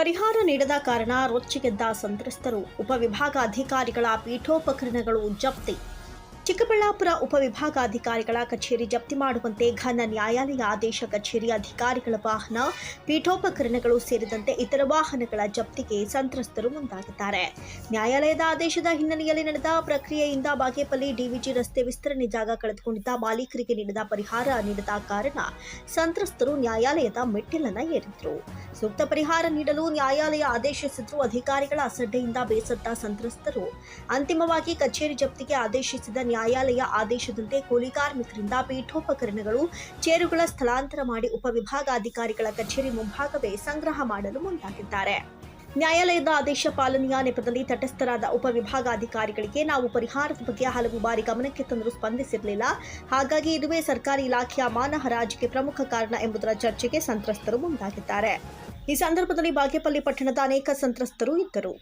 ಪರಿಹಾರ ನೀಡದ ಕಾರಣ ರೊಚ್ಚಿಗೆದ್ದ ಸಂತ್ರಸ್ತರು ಉಪವಿಭಾಗಾಧಿಕಾರಿಗಳ ಪೀಠೋಪಕರಣಗಳು ಜಪ್ತಿ ಚಿಕ್ಕಬಳ್ಳಾಪುರ ಉಪವಿಭಾಗಾಧಿಕಾರಿಗಳ ಕಚೇರಿ ಜಪ್ತಿ ಮಾಡುವಂತೆ ಘನ ನ್ಯಾಯಾಲಯ ಆದೇಶ ಕಚೇರಿ ಅಧಿಕಾರಿಗಳ ವಾಹನ, ಪೀಠೋಪಕರಣಗಳು ಸೇರಿದಂತೆ ಇತರ ವಾಹನಗಳ ಜಪ್ತಿಗೆ ಸಂತ್ರಸ್ತರು ಮುಂದಾಗಿದ್ದಾರೆ. ನ್ಯಾಯಾಲಯದ ಆದೇಶದ ಹಿನ್ನೆಲೆಯಲ್ಲಿ ನಡೆದ ಪ್ರಕ್ರಿಯೆಯಿಂದ ಬಾಗೇಪಲ್ಲಿ ಡಿವಿಜಿ ರಸ್ತೆ ವಿಸ್ತರಣೆ ಜಾಗ ಕಳೆದುಕೊಂಡಿದ್ದ ಮಾಲೀಕರಿಗೆ ನೀಡಿದ ಪರಿಹಾರ ನೀಡದ ಕಾರಣ ಸಂತ್ರಸ್ತರು ನ್ಯಾಯಾಲಯದ ಮೆಟ್ಟಿಲನ್ನ ಏರಿದ್ರು. ಸೂಕ್ತ ಪರಿಹಾರ ನೀಡಲು ನ್ಯಾಯಾಲಯ ಆದೇಶಿಸಿದ್ರು ಅಧಿಕಾರಿಗಳ ಅಸಡ್ಡೆಯಿಂದ ಬೇಸತ್ತ ಸಂತ್ರಸ್ತರು. ಅಂತಿಮವಾಗಿ ಕಚೇರಿ ಜಪ್ತಿಗೆ ಆದೇಶಿಸಿದ ನ್ಯಾಯಾಲಯ ಆದೇಶದಂತೆ ಕೂಲಿ ಕಾರ್ಮಿಕರಿಂದ ಪೀಠೋಪಕರಣಗಳು, ಚೇರುಗಳ ಸ್ಥಳಾಂತರ ಮಾಡಿ ಉಪವಿಭಾಗಾಧಿಕಾರಿಗಳ ಕಚೇರಿ ಮುಂಭಾಗವೇ ಸಂಗ್ರಹ ಮಾಡಲು ಮುಂದಾಗಿದ್ದಾರೆ. ನ್ಯಾಯಾಲಯದ ಆದೇಶ ಪಾಲನೆಯ ನೆಪದಲ್ಲಿ ತಟಸ್ಥರಾದ ಉಪವಿಭಾಗಾಧಿಕಾರಿಗಳಿಗೆ ನಾವು ಪರಿಹಾರದ ಬಗ್ಗೆ ಹಲವು ಬಾರಿ ಗಮನಕ್ಕೆ ತಂದರೂ ಸ್ಪಂದಿಸಿರಲಿಲ್ಲ. ಹಾಗಾಗಿ ಇದುವೇ ಸರ್ಕಾರಿ ಇಲಾಖೆಯ ಮಾನ ಹರಾಜಿಗೆ ಪ್ರಮುಖ ಕಾರಣ ಎಂಬುದರ ಚರ್ಚೆಗೆ ಸಂತ್ರಸ್ತರು ಮುಂದಾಗಿದ್ದಾರೆ. ಈ ಸಂದರ್ಭದಲ್ಲಿ ಬಾಗೇಪಲ್ಲಿ ಪಟ್ಟಣದ ಅನೇಕ ಸಂತ್ರಸ್ತರು ಇದ್ದರು.